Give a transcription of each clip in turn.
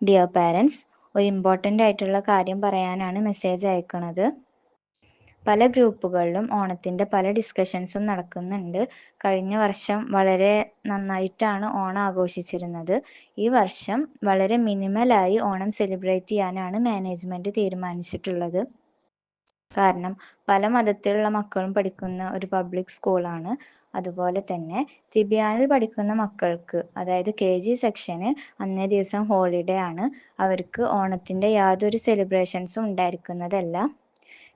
Dear parents ഒരു important ആയിട്ടുള്ള കാര്യം പറയാനാണ് മെസ്സേജ് അയക്കുന്നത് പല ഗ്രൂപ്പുകളിലും ഓണത്തിന്റെ പല ഡിസ്കഷൻസും നടക്കുന്നുണ്ട്. കഴിഞ്ഞ വർഷം വളരെ നന്നായിട്ടാണ് ഓണം ആഘോഷിച്ചിരുന്നത്. ഈ വർഷം വളരെ മിനിമലായി ഓണം സെലിബ്രേറ്റ് ചെയ്യാനാണ് മാനേജ്മെന്റ് തീരുമാനിച്ചിട്ടുള്ളത്. കാരണം പല മതത്തിലുള്ള മക്കളും പഠിക്കുന്ന ഒരു പബ്ലിക് സ്കൂളാണ് അതുപോലെ തന്നെ തിബിയാനിൽ പഠിക്കുന്ന മക്കൾക്ക് അതായത് കെ ജി സെക്ഷന് അന്നേ ദിവസം ഹോളിഡേ ആണ്. അവർക്ക് ഓണത്തിന്റെ യാതൊരു സെലിബ്രേഷൻസും ഉണ്ടായിരിക്കുന്നതല്ല.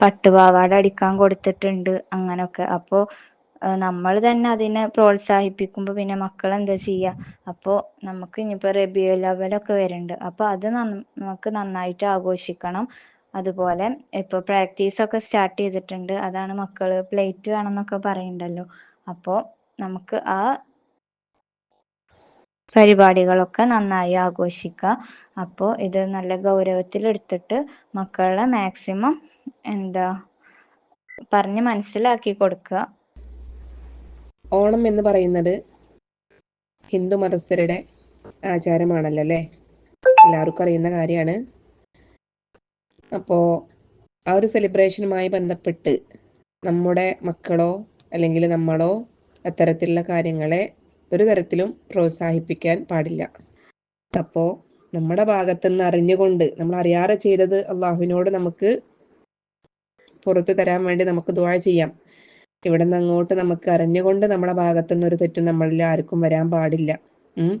പട്ടുപാവാട അടിക്കാൻ കൊടുത്തിട്ടുണ്ട് അങ്ങനൊക്കെ. അപ്പോൾ നമ്മൾ തന്നെ അതിനെ പ്രോത്സാഹിപ്പിക്കുമ്പോൾ പിന്നെ മക്കൾ എന്താ ചെയ്യുക അപ്പോൾ നമുക്ക് ഇനിയിപ്പോൾ റബിയുൽ അവലൊക്കെ വരുന്നുണ്ട്. അപ്പോൾ അത് നമുക്ക് നന്നായിട്ട് ആഘോഷിക്കണം. അതുപോലെ ഇപ്പോൾ പ്രാക്ടീസൊക്കെ സ്റ്റാർട്ട് ചെയ്തിട്ടുണ്ട്. അതാണ് മക്കൾ പ്ലേറ്റ് വേണം എന്നൊക്കെ പറയുന്നുണ്ടല്ലോ അപ്പോൾ നമുക്ക് ആ പരിപാടികളൊക്കെ നന്നായി ആഘോഷിക്കുക. അപ്പോൾ ഇത് നല്ല ഗൗരവത്തിൽ എടുത്തിട്ട് മക്കളെ മാക്സിമം എന്താ പറഞ്ഞ് മനസ്സിലാക്കി കൊടുക്കുക. ഓണം എന്ന് പറയുന്നത് ഹിന്ദു മതസ്ഥരുടെ ആചാരമാണല്ലോ അല്ലേ? എല്ലാവർക്കും അറിയുന്ന കാര്യമാണ്. അപ്പോൾ ആ ഒരു സെലിബ്രേഷനുമായി ബന്ധപ്പെട്ട് നമ്മുടെ മക്കളോ അല്ലെങ്കിൽ നമ്മളോ അത്തരത്തിലുള്ള കാര്യങ്ങളെ ഒരു തരത്തിലും പ്രോത്സാഹിപ്പിക്കാൻ പാടില്ല. അപ്പോ നമ്മുടെ ഭാഗത്തുനിന്ന് അറിഞ്ഞുകൊണ്ട് നമ്മൾ അറിയാതെ ചെയ്തത് അള്ളാഹുവിനോട് നമുക്ക് പുറത്തു തരാൻ വേണ്ടി നമുക്ക് ദുവാ ചെയ്യാം. ഇവിടെ നിന്ന് അങ്ങോട്ട് നമുക്ക് അറിഞ്ഞുകൊണ്ട് നമ്മുടെ ഭാഗത്തുനിന്ന് ഒരു തെറ്റും നമ്മളിൽ ആർക്കും വരാൻ പാടില്ല. ഉം.